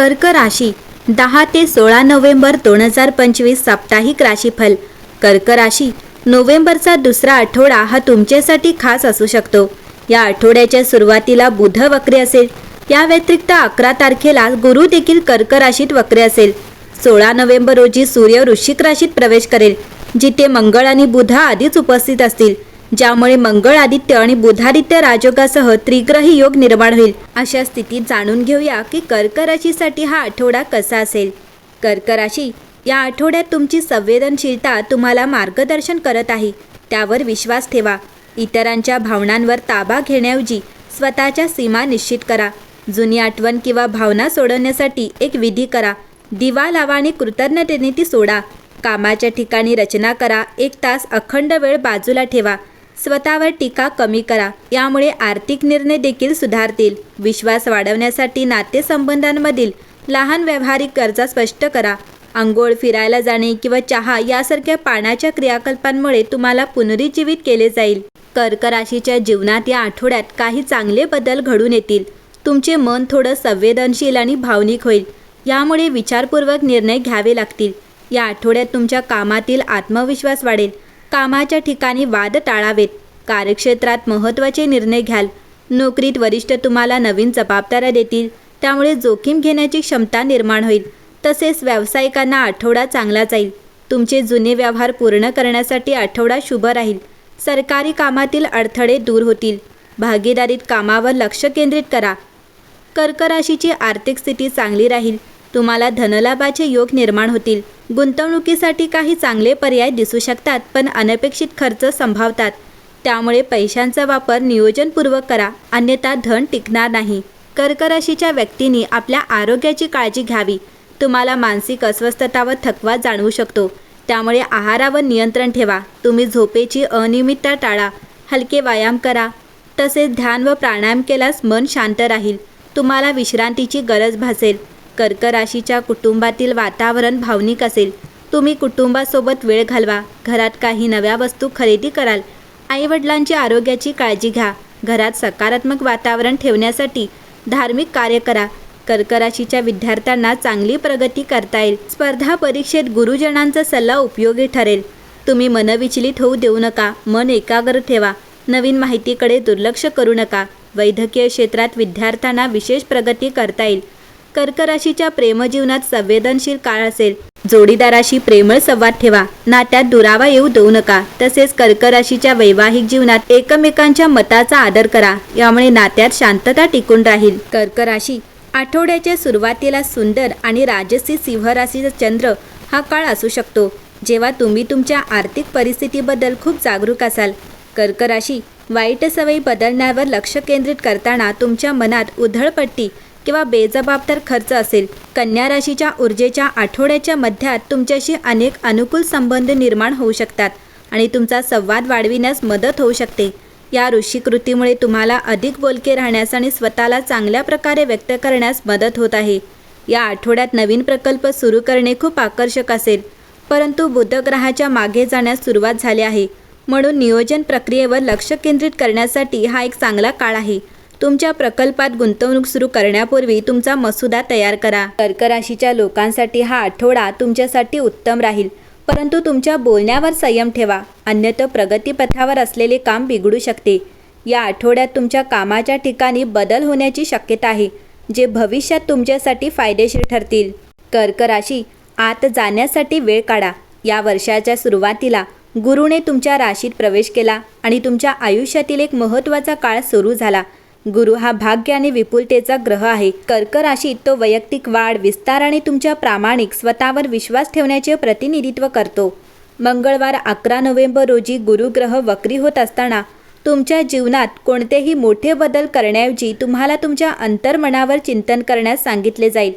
कर्क राशी दहा ते सोळा नोव्हेंबर दोन हजार पंचवीस साप्ताहिक राशीफल. कर्क राशी नोव्हेंबरचा दुसरा आठवडा हा तुमच्यासाठी खास असू शकतो. या आठवड्याच्या सुरुवातीला बुध वक्रे असेल. या व्यतिरिक्त अकरा तारखेला गुरु देखील कर्क राशीत वक्रे असेल. सोळा नोव्हेंबर रोजी सूर्य वृश्चिक राशीत प्रवेश करेल जिथे मंगळ आणि बुध आधीच उपस्थित असतील. ज्यामुळे मंगळ आदित्य आणि बुधादित्य राजयोगासह त्रिग्रही योग निर्माण होईल. अशा स्थितीत जाणून घेऊया की कर्क राशीसाठी हा आठवडा कसा असेल. कर्क राशी या आठवड्यात तुमची संवेदनशीलता तुम्हाला मार्गदर्शन करत आहे. त्यावर विश्वास ठेवा. इतरांच्या भावनांवर ताबा घेण्याऐवजी स्वतःच्या सीमा निश्चित करा. जुनी आठवण किंवा भावना सोडवण्यासाठी एक विधी करा. दिवा लावा आणि कृतज्ञतेने ती सोडा. कामाच्या ठिकाणी रचना करा. एक तास अखंड वेळ बाजूला ठेवा. स्वतःवर टीका कमी करा. यामुळे आर्थिक निर्णय देखील सुधारतील. विश्वास वाढवण्यासाठी नातेसंबंधांमधील लहान व्यावहारिक गरजा स्पष्ट करा. आंघोळ फिरायला जाणे किंवा चहा यासारख्या पाण्याच्या क्रियाकल्पांमुळे तुम्हाला पुनरुज्जीवित केले जाईल. कर्क राशीच्या जीवनात या आठवड्यात काही चांगले बदल घडून येतील. तुमचे मन थोडं संवेदनशील आणि भावनिक होईल. यामुळे विचारपूर्वक निर्णय घ्यावे लागतील. या आठवड्यात तुमच्या कामातील आत्मविश्वास वाढेल. कामाच्या ठिकाणी वाद टाळावेत. कार्यक्षेत्रात महत्त्वाचे निर्णय घ्याल. नोकरीत वरिष्ठ तुम्हाला नवीन जबाबदाऱ्या देतील. त्यामुळे जोखीम घेण्याची क्षमता निर्माण होईल. तसेच व्यावसायिकांना आठवडा चांगला जाईल. तुमचे जुने व्यवहार पूर्ण करण्यासाठी आठवडा शुभ राहील. सरकारी कामातील अडथळे दूर होतील. भागीदारीत कामावर लक्ष केंद्रित करा. कर्क राशीची आर्थिक स्थिती चांगली राहील. तुम्हाला धनलाभाचे योग निर्माण होतील. गुंतवणुकीसाठी काही चांगले पर्याय दिसू शकतात पण अनपेक्षित खर्च संभावतात. त्यामुळे पैशांचा वापर नियोजनपूर्वक करा अन्यथा धन टिकणार नाही. कर्कराशीच्या व्यक्तींनी आपल्या आरोग्याची काळजी घ्यावी. तुम्हाला मानसिक अस्वस्थता व थकवा जाणवू शकतो. त्यामुळे आहारावर नियंत्रण ठेवा. तुम्ही झोपेची अनियमितता टाळा. हलके व्यायाम करा. तसेच ध्यान व प्राणायाम केल्यास मन शांत राहील. तुम्हाला विश्रांतीची गरज भासेल. कर्क राशीच्या कुटुंबातील वातावरण भावनिक असेल. तुम्ही कुटुंबासोबत वेळ घालवा. घरात काही नव्या वस्तू खरेदी कराल. आईवडिलांची आरोग्याची काळजी घ्या. घरात सकारात्मक वातावरण ठेवण्यासाठी धार्मिक कार्य करा. कर्क राशीच्या विद्यार्थ्यांना चांगली प्रगती करता येईल. स्पर्धा परीक्षेत गुरुजनांचा सल्ला उपयोगी ठरेल. तुम्ही मनविचलित होऊ देऊ नका. मन एकाग्र ठेवा. नवीन माहितीकडे दुर्लक्ष करू नका. वैद्यकीय क्षेत्रात विद्यार्थ्यांना विशेष प्रगती करता येईल. कर्कराशीच्या प्रेमजीवनात संवेदनशील काळ असेल. जोडीदाराशी प्रेमळ संवाद ठेवा. नात्यात दुरावा येऊ देऊ नका. तसेच कर्कराशीच्या वैवाहिक जीवनात एकमेकांच्या मताचा आदर करा. यामुळे नात्यात शांतता टिकून राहील. कर्क राशी आठवड्याच्या सुरुवातीला सुंदर आणि राजसी सिंहराशीचा चंद्र हा काळ असू शकतो. जेव्हा तुम्ही तुमच्या आर्थिक परिस्थितीबद्दल खूप जागरूक असाल. कर्क राशी वाईट सवयी बदलण्यावर लक्ष केंद्रित करताना तुमच्या मनात उधळपट्टी किंवा बेजबाबदार खर्च असेल. कन्या राशीच्या ऊर्जेच्या आठवड्याच्या मध्यात तुमच्याशी अनेक अनुकूल संबंध निर्माण होऊ शकतात आणि तुमचा संवाद वाढविण्यास मदत होऊ शकते. या ऋषीकृतीमुळे तुम्हाला अधिक बोलके राहण्यास आणि स्वतःला चांगल्या प्रकारे व्यक्त करण्यास मदत होत आहे. या आठवड्यात नवीन प्रकल्प सुरू करणे खूप आकर्षक असेल. परंतु बुधग्रहाच्या मागे जाण्यास सुरुवात झाली आहे. म्हणून नियोजन प्रक्रियेवर लक्ष केंद्रित करण्यासाठी हा एक चांगला काळ आहे. तुमच्या प्रकल्पात गुंतवणूक सुरू करण्यापूर्वी तुमचा मसुदा तयार करा. कर्क राशीच्या लोकांसाठी हा आठवडा तुमच्यासाठी उत्तम राहील. परंतु तुमच्या बोलण्यावर संयम ठेवा. अन्यथा प्रगतीपथावर असलेले काम बिघडू शकते. या आठवड्यात तुमच्या कामाच्या ठिकाणी बदल होण्याची शक्यता आहे जे भविष्यात तुमच्यासाठी फायदेशीर ठरतील. कर्क राशी आत जाण्यासाठी वेळ काढा. या वर्षाच्या सुरुवातीला गुरुने तुमच्या राशीत प्रवेश केला आणि तुमच्या आयुष्यातील एक महत्त्वाचा काळ सुरू झाला. गुरु हा भाग्य आणि विपुलतेचा ग्रह आहे. कर्क राशीत तो वैयक्तिक वाढ विस्तार आणि तुमच्या प्रामाणिक स्वतःवर विश्वास ठेवण्याचे प्रतिनिधित्व करतो. मंगळवार अकरा नोव्हेंबर रोजी गुरुग्रह वक्री होत असताना तुमच्या जीवनात कोणतेही मोठे बदल करण्याऐवजी तुम्हाला तुमच्या अंतर्मनावर चिंतन करण्यास सांगितले जाईल.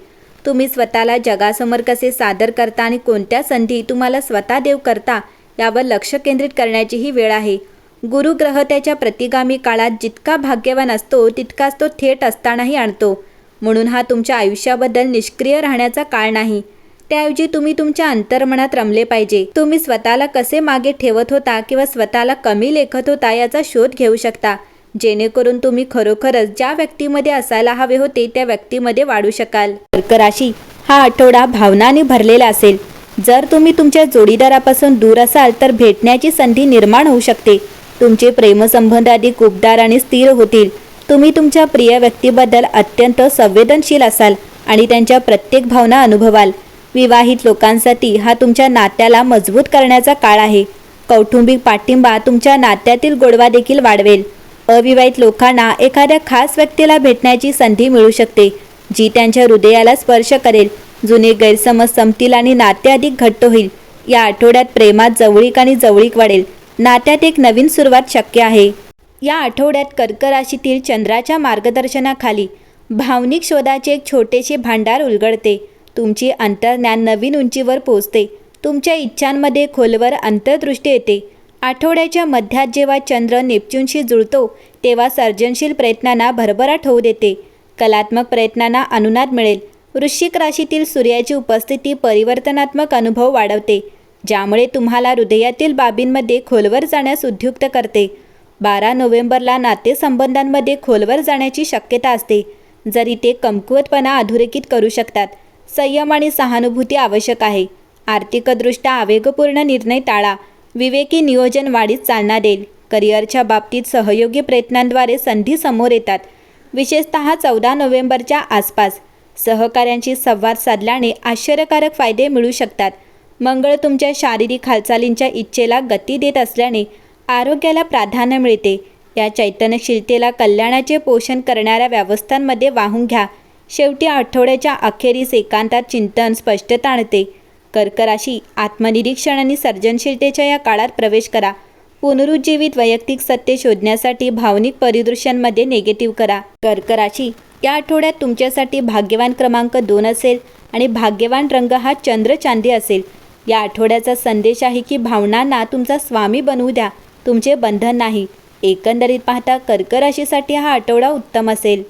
तुम्ही स्वतःला जगासमोर कसे सादर करता आणि कोणत्या संधी तुम्हाला स्वतः देव करता यावर लक्ष केंद्रित करण्याचीही वेळ आहे. गुरुग्रह त्याच्या प्रतिगामी काळात जितका भाग्यवान असतो तितकाच तो थेट असतानाही आणतो. म्हणून हा तुमच्या आयुष्याबद्दल निष्क्रिय राहण्याचा काळ नाही. त्याऐवजी तुम्ही तुमच्या अंतर्मनात रमले पाहिजे. तुम्ही स्वतःला कसे मागे ठेवत होता किंवा स्वतःला कमी लेखत होता याचा शोध घेऊ शकता. जेणेकरून तुम्ही खरोखरच ज्या व्यक्तीमध्ये असायला हवे होते त्या व्यक्तीमध्ये वाढू शकाल. कर्क राशी हा आठवडा भावनाने भरलेला असेल. जर तुम्ही तुमच्या जोडीदारापासून दूर असाल तर भेटण्याची संधी निर्माण होऊ शकते. तुमचे प्रेमसंबंध अधिक उबदार आणि स्थिर होतील. तुम्ही तुमच्या प्रिय व्यक्तीबद्दल अत्यंत संवेदनशील असाल आणि त्यांच्या प्रत्येक भावना अनुभवाल. विवाहित लोकांसाठी हा तुमच्या नात्याला मजबूत करण्याचा काळ आहे. कौटुंबिक पाठिंबा तुमच्या नात्यातील गोडवा देखील वाढवेल. अविवाहित लोकांना एखाद्या खास व्यक्तीला भेटण्याची संधी मिळू शकते जी त्यांच्या हृदयाला स्पर्श करेल. जुने गैरसमज संपतील आणि नाते अधिक घट्ट होईल. या आठवड्यात प्रेमात जवळीक आणि जवळीक वाढेल. नात्यात एक नवीन सुरुवात शक्य आहे. या आठवड्यात कर्क राशीतील चंद्राच्या मार्गदर्शनाखाली भावनिक शोधाचे एक छोटेसे भांडार उलगडते. तुमची अंतर्ज्ञान नवीन उंचीवर पोहोचते. तुमच्या इच्छांमध्ये खोलवर अंतर्दृष्टी येते. आठवड्याच्या मध्यात जेव्हा चंद्र नेपच्यूनशी जुळतो तेव्हा सर्जनशील प्रयत्नांना भरभराट होऊ देते. कलात्मक प्रयत्नांना अनुनाद मिळेल. वृश्चिक राशीतील सूर्याची उपस्थिती परिवर्तनात्मक अनुभव वाढवते. ज्यामुळे तुम्हाला हृदयातील बाबींमध्ये खोलवर जाण्यास उद्युक्त करते. बारा नोव्हेंबरला नातेसंबंधांमध्ये खोलवर जाण्याची शक्यता असते. जरी ते कमकुवतपणा अधोरेखित करू शकतात संयम आणि सहानुभूती आवश्यक आहे. आर्थिकदृष्ट्या आवेगपूर्ण निर्णय टाळा. विवेकी नियोजन वाढीस चालना देईल. करिअरच्या बाबतीत सहयोगी प्रयत्नांद्वारे संधी समोर येतात. विशेषत चौदा नोव्हेंबरच्या आसपास. सहकाऱ्यांशी संवाद साधल्याने आश्चर्यकारक फायदे मिळू शकतात. मंगळ तुमच्या शारीरिक हालचालींच्या इच्छेला गती देत असल्याने आरोग्याला प्राधान्य मिळते. या चैतन्यशीलतेला कल्याणाचे पोषण करणाऱ्या व्यवस्थांमध्ये वाहून घ्या. शेवटी आठवड्याच्या अखेरीस एकांतात चिंतन स्पष्टता आणते. कर्कराशी आत्मनिरीक्षण आणि सर्जनशीलतेच्या या काळात प्रवेश करा. पुनरुज्जीवित वैयक्तिक सत्य शोधण्यासाठी भावनिक परिदृश्यांमध्ये निगेटिव्ह करा. कर्कराशी या आठवड्यात तुमच्यासाठी भाग्यवान क्रमांक दोन असेल आणि भाग्यवान रंग हा चंद्र चांदी असेल. या आठवड्याचा संदेश आहे की भावनांना तुमचा स्वामी बनवू द्या. तुमचे बंधन नाही. एकंदरीत पाहता कर्क राशीसाठी हा आठवडा उत्तम असेल.